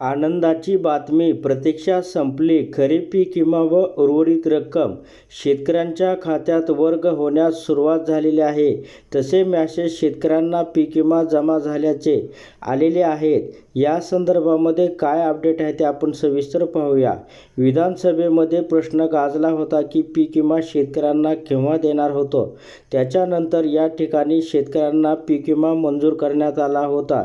आनंदाची बातमी. प्रतीक्षा संपली. खरीप पीक किंवा व उर्वरित रक्कम शेतकऱ्यांच्या खात्यात वर्ग होण्यास सुरुवात झालेली आहे. तसे मॅसेज शेतकऱ्यांना पीक विमा जमा झाल्याचे आलेले आहेत. या संदर्भामध्ये काय अपडेट आहे ते आपण सविस्तर पाहूया. विधानसभेमध्ये प्रश्न गाजला होता की पीक विमा शेतकऱ्यांना केव्हा देणार होतो? त्याच्यानंतर या ठिकाणी शेतकऱ्यांना पीक विमा मंजूर करण्यात आला होता.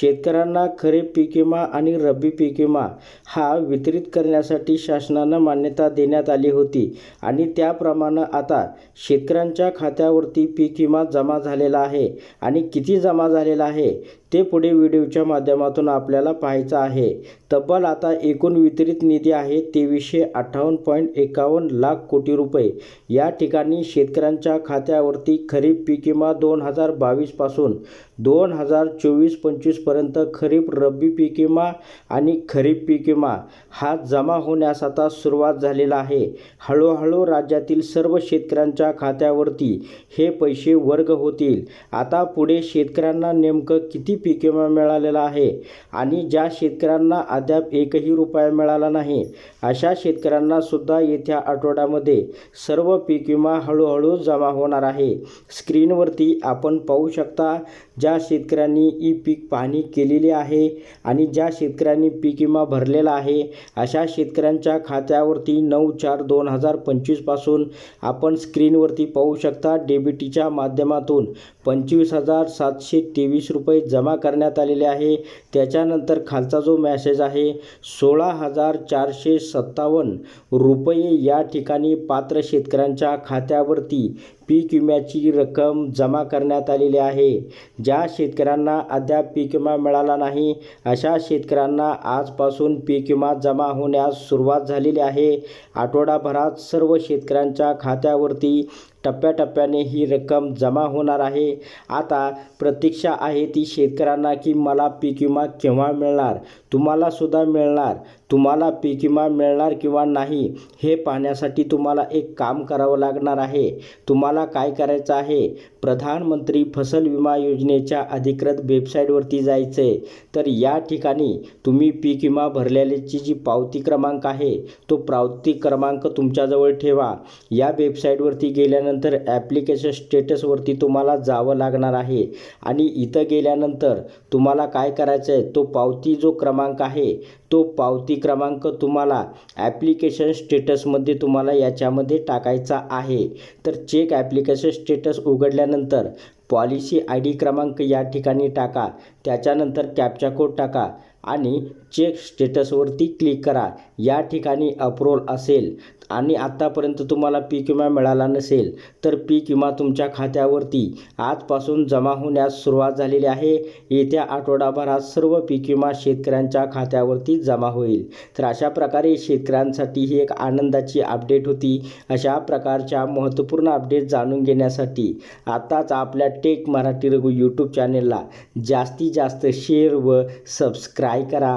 शेतकऱ्यांना खरीप पीक विमा आणि रब्बी पीक विमा हा वितरित करण्यासाठी शासनानं मान्यता देण्यात आली होती आणि त्याप्रमाणे आता शेतकऱ्यांच्या खात्यावरती पीक विमा जमा झालेला आहे आणि किती जमा झालेला आहे ते पुढे व्हिडिओच्या माध्यमातून आपल्याला पाहायचं आहे. तब्बल आता एकूण वितरित निधी आहे तेवीसशे अठ्ठावन्न पॉईंट एकावन्न लाख कोटी रुपये. या ठिकाणी शेतकऱ्यांच्या खात्यावर खात्यावरती खरीप पीक विमा दोन हजार बावीसपासून दोन हजार चोवीस पंचवीसपर्यंत खरीप रब्बी पीक विमा आणि खरीप पीक विमा हा जमा होण्यास आता सुरुवात झालेला आहे. हळूहळू राज्यातील सर्व शेतकऱ्यांच्या खात्यावरती हे पैसे वर्ग होतील. आता पुढे शेतकऱ्यांना नेमकं किती पीक विमा मिळालेला आहे आणि ज्या शेतकऱ्यांना अद्याप एकही रुपया मिळाला नाही अशा शेतकऱ्यांना सुद्धा येत्या आठवड्यामध्ये सर्व पीक विमा हळूहळू जमा होणार आहे. आहे. स्क्रीनवरती आपण पाहू शकता ज्या शेतकऱ्यांनी ई पीक पाहणी केलेली आहे आणि ज्या शेतकऱ्यांनी पीक विमा भरलेला आहे अशा शेतकऱ्यांच्या खात्यावरती नऊ चार दोन हजार पंचवीसपासून आपण स्क्रीनवरती पाहू शकता. डेबिटीच्या माध्यमातून पंचवीस हजार सातशे तेवीस रुपये जमा करण्यात आलेले आहे. त्याच्यानंतर खालचा जो मॅसेज आहे सोळा हजार चारशे सत्तावन्न रुपये या ठिकाणी पात्र शेतकऱ्यांच्या खात्यावरती पीक विम्याची रक्कम जमा करण्यात आलेली आहे. ज्या शेतकऱ्यांना अद्याप पीक विमा मिळाला नाही अशा शेतकऱ्यांना आजपासून पीक विमा जमा होण्यास सुरुवात झालेली आहे. आठवडाभरात सर्व शेतकऱ्यांच्या खात्यावरती टप्प्याटप्प्याने ही रक्कम जमा होणार आहे. आता प्रतीक्षा आहे ती शेतकऱ्यांना की मला पीक विमा केव्हा मिळणार? तुम्हाला सुद्धा मिळणार. तुम्हाला पीक विमा मिळणार किंवा नाही हे पाहण्यासाठी तुम्हाला एक काम करावं लागणार आहे. तुम्हाला काय करायचं आहे? प्रधानमंत्री फसल विमा योजनेच्या अधिकृत वेबसाईटवरती जायचं. आहे तर या ठिकाणी तुम्ही पीक विमा भरलेल्याची जी पावती क्रमांक आहे तो पावती क्रमांक तुमच्याजवळ ठेवा. या वेबसाईटवरती गेल्यानंतर ॲप्लिकेशन स्टेटसवरती तुम्हाला जावं लागणार आहे. आणि इथं गेल्यानंतर तुम्हाला काय करायचं आहे? तो पावती जो क्रमांक आहे तो पावती क्रमांक तुम्हाला ॲप्लिकेशन स्टेटसमध्ये तुम्हाला याच्यामध्ये टाकायचा आहे. तर चेक ॲप्लिकेशन स्टेटस उघडल्यानंतर पॉलिसी आय डी क्रमांक या ठिकाणी टाका. त्याच्यानंतर कॅपचा कोड टाका आणि चेक स्टेटसवरती क्लिक करा. या ठिकाणी अप्रूवल असेल आणि आत्तापर्यंत तुम्हाला पीक विमा मिळाला नसेल तर पीक विमा तुमच्या खात्यावरती आजपासून जमा होण्यास सुरुवात झालेली आहे. येत्या आठवडाभरात सर्व पीक विमा शेतकऱ्यांच्या खात्यावरती जमा होईल. तर अशा प्रकारे शेतकऱ्यांसाठी ही एक आनंदाची अपडेट होती. अशा प्रकारच्या महत्त्वपूर्ण अपडेट जाणून घेण्यासाठी आत्ताच आपल्या टेक मराठी रघु यूट्यूब चॅनेलला जास्तीत जास्त शेअर व सबस्क्राईब करा.